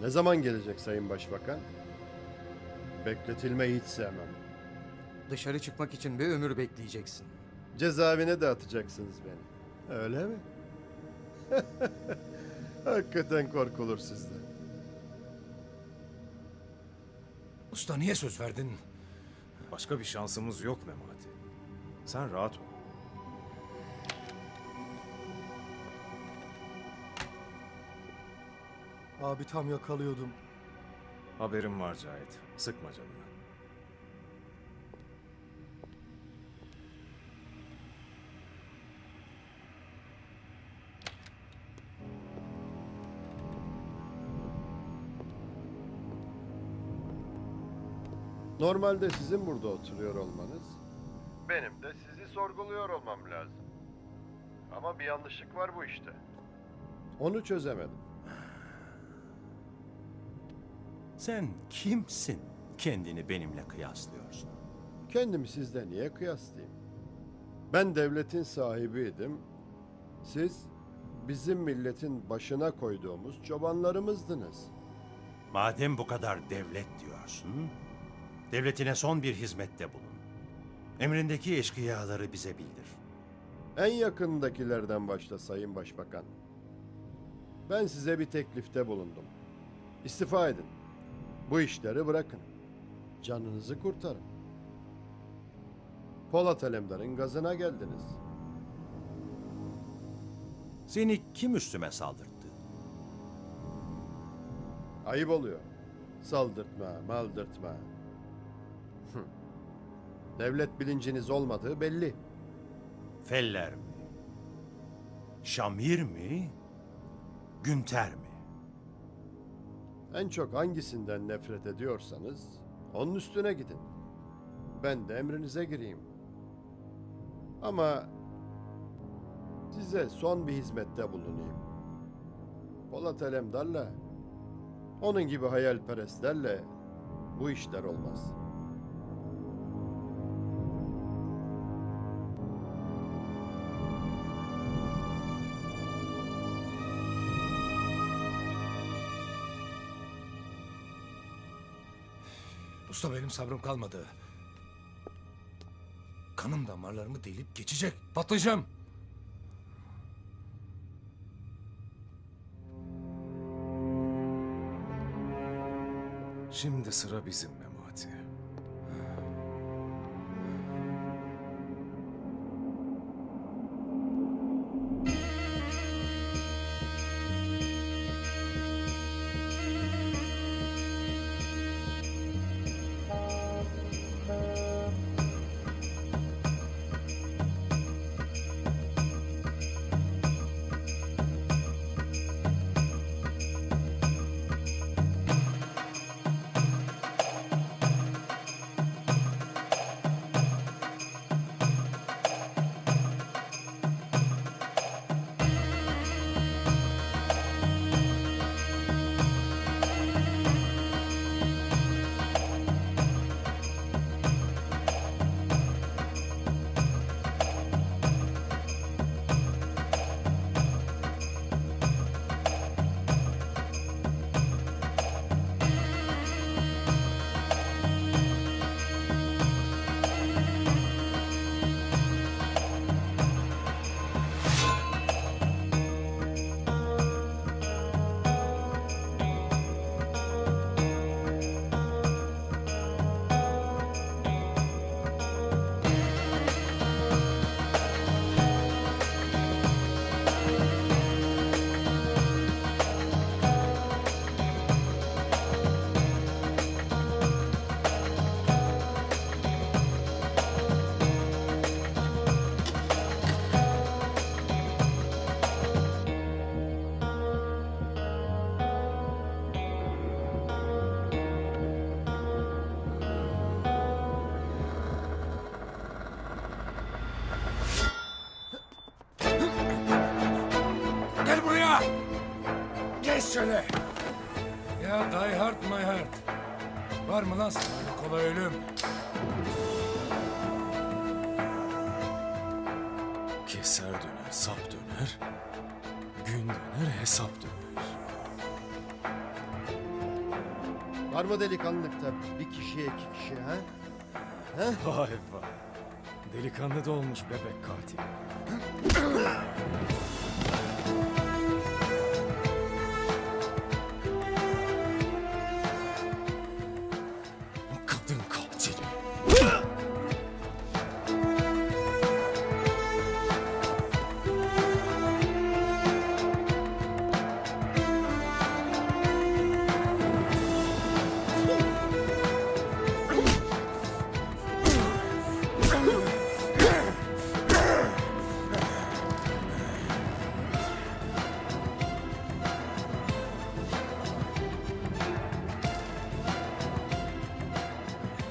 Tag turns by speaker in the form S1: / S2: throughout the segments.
S1: Ne zaman gelecek Sayın Başbakan? Bekletilmeyi hiç sevmem.
S2: Dışarı çıkmak için bir ömür bekleyeceksin.
S1: Cezaevine de atacaksınız beni. Öyle mi? Hakikaten korkulur sizden.
S3: Usta niye söz verdin?
S4: Başka bir şansımız yok Memati. Sen rahat ol.
S2: Abi tam yakalıyordum.
S4: Haberim var Cahit. Sıkma canını.
S1: Normalde sizin burada oturuyor olmanız, benim de sizi sorguluyor olmam lazım. Ama bir yanlışlık var bu işte. Onu çözemedim.
S5: Sen kimsin? Kendini benimle kıyaslıyorsun.
S1: Kendimi sizle niye kıyaslayayım? Ben devletin sahibiydim. Siz bizim milletin başına koyduğumuz çobanlarımızdınız.
S5: Madem bu kadar devlet diyorsun, devletine son bir hizmette bulun. Emrindeki eşkıyaları bize bildir.
S1: En yakındakilerden başla Sayın Başbakan. Ben size bir teklifte bulundum. İstifa edin. Bu işleri bırakın. Canınızı kurtarın. Polat Alemdar'ın gazına geldiniz.
S5: Seni kim üstüme saldırttı?
S1: Ayıp oluyor. Saldırtma, maldırtma. Hı. Devlet bilinciniz olmadığı belli.
S5: Feller mi? Şamir mi? Günter mi?
S1: En çok hangisinden nefret ediyorsanız onun üstüne gidin. Ben de emrinize gireyim. Ama size son bir hizmette bulunayım. Polat Alemdar'la onun gibi hayalperestlerle bu işler olmaz.
S3: Usta benim sabrım kalmadı. Kanım damarlarımı delip geçecek. Patlayacağım.
S4: Şimdi sıra bizim Memati.
S3: Ya die hard my heart. Var mı lan sana öyle kolay ölüm?
S4: Keser döner, sap döner. Gün döner, hesap döner.
S1: Var mı delikanlılıkta bir kişiye iki kişi ha?
S4: Vay vay. Delikanlı da olmuş bebek katil.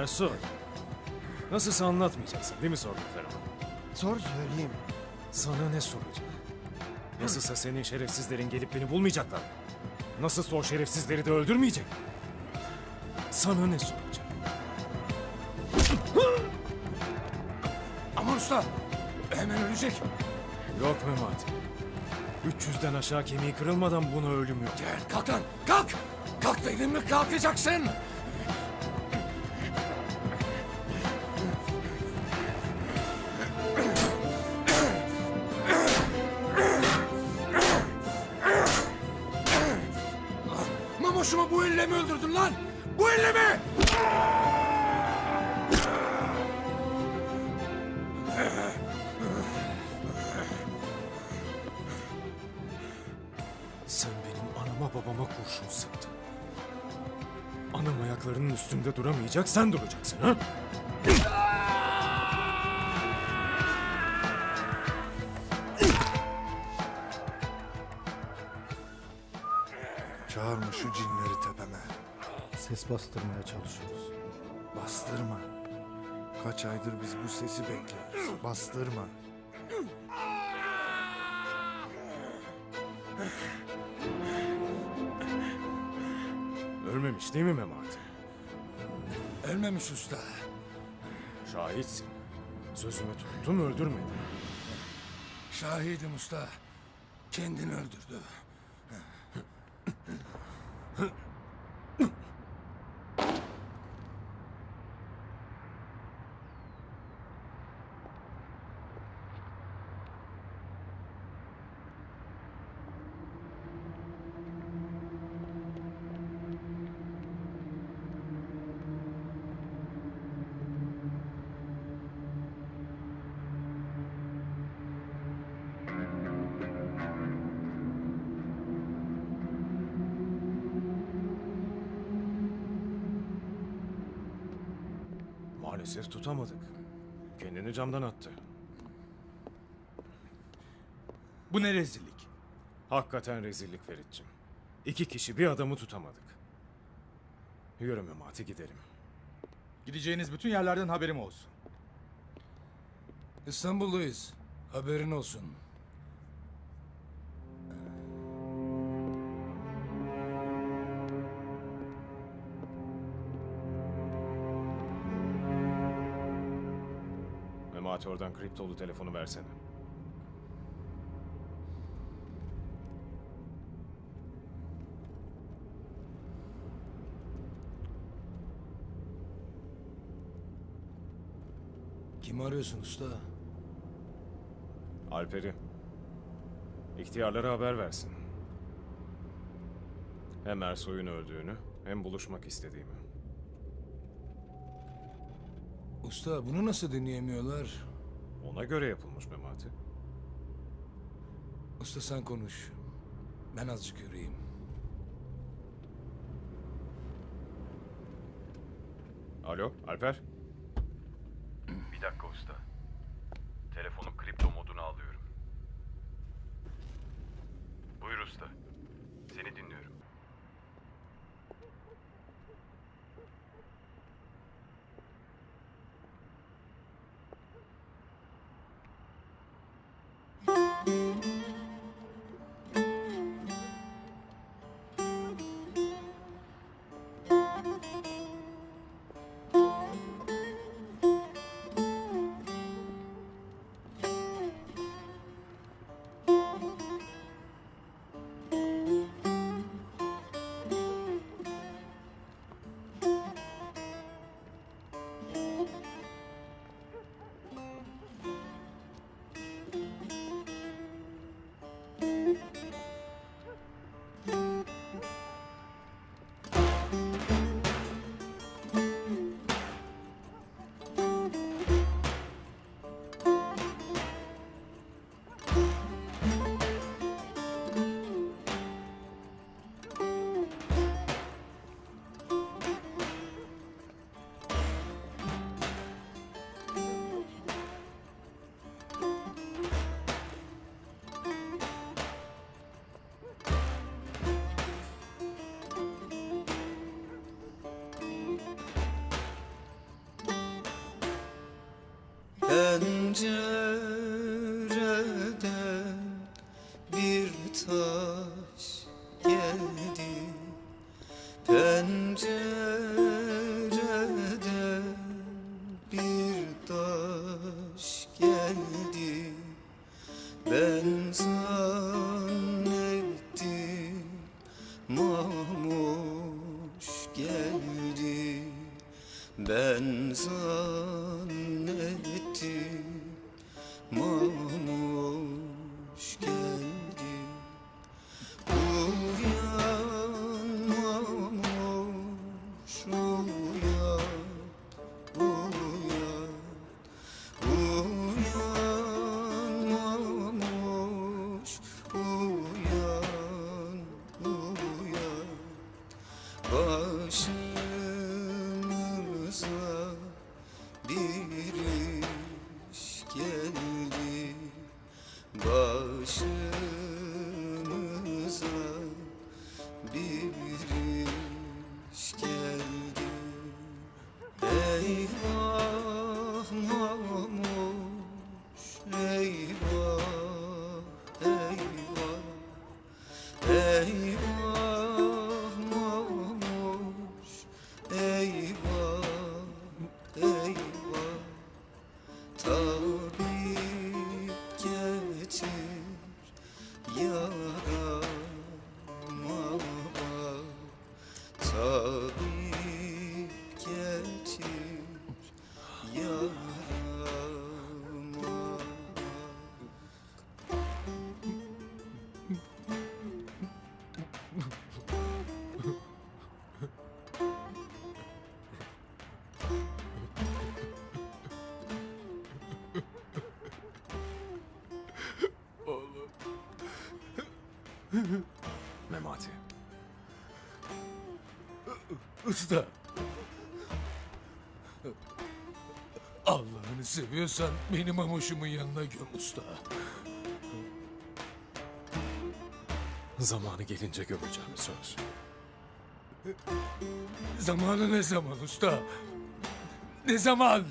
S4: Ersoy. Nasılsa anlatmayacaksın değil mi sorduklarımı?
S1: Sor söyleyeyim.
S4: Sana ne soracağım? Nasılsa senin şerefsizlerin gelip beni bulmayacaklar? Nasılsa o şerefsizleri de öldürmeyecek? Sana ne soracağım?
S3: Aman usta. Hemen ölecek.
S4: Yok Memati. 300'den aşağı kemiği kırılmadan buna ölüm yok.
S3: Gel kalk lan. Kalk. Kalk dedim mi kalkacaksın. Mi?
S4: Sen benim anama babama kurşun sıktın. Anam ayaklarının üstünde duramayacak, sen duracaksın ha?
S6: Çağırma şu cinleri tepeme.
S7: Ses bastırmaya çalışıyoruz.
S6: Bastırma. Kaç aydır biz bu sesi bekliyoruz. Bastırma.
S4: Ölmemiş değil mi Memati?
S3: Ölmemiş usta.
S4: Şahitsin. Sözümü tuttum, öldürmedim.
S3: Şahidim usta. Kendini öldürdü.
S4: Maalesef tutamadık. Kendini camdan attı.
S8: Bu ne rezillik?
S4: Hakikaten rezillik Ferit'ciğim. İki kişi bir adamı tutamadık. Yürü Memati gidelim.
S8: Gideceğiniz bütün yerlerden haberim olsun.
S3: İstanbul'dayız. Haberin olsun.
S4: Oradan kriptolu telefonu versene.
S3: Kim arıyorsun usta?
S4: Alper'i. İhtiyarlara haber versin. Hem Ersoy'un öldüğünü hem buluşmak istediğimi.
S3: Usta bunu nasıl dinleyemiyorlar?
S4: Ona göre yapılmış Memati.
S3: Usta sen konuş. Ben azıcık yürüyeyim.
S4: Alo Alper?
S9: to 是
S3: Memati. Usta. Allah'ını seviyorsan benim amuşumun yanına göm usta.
S4: Zamanı gelince gömeceğim söz.
S3: Zamanı ne zaman usta? Ne zaman?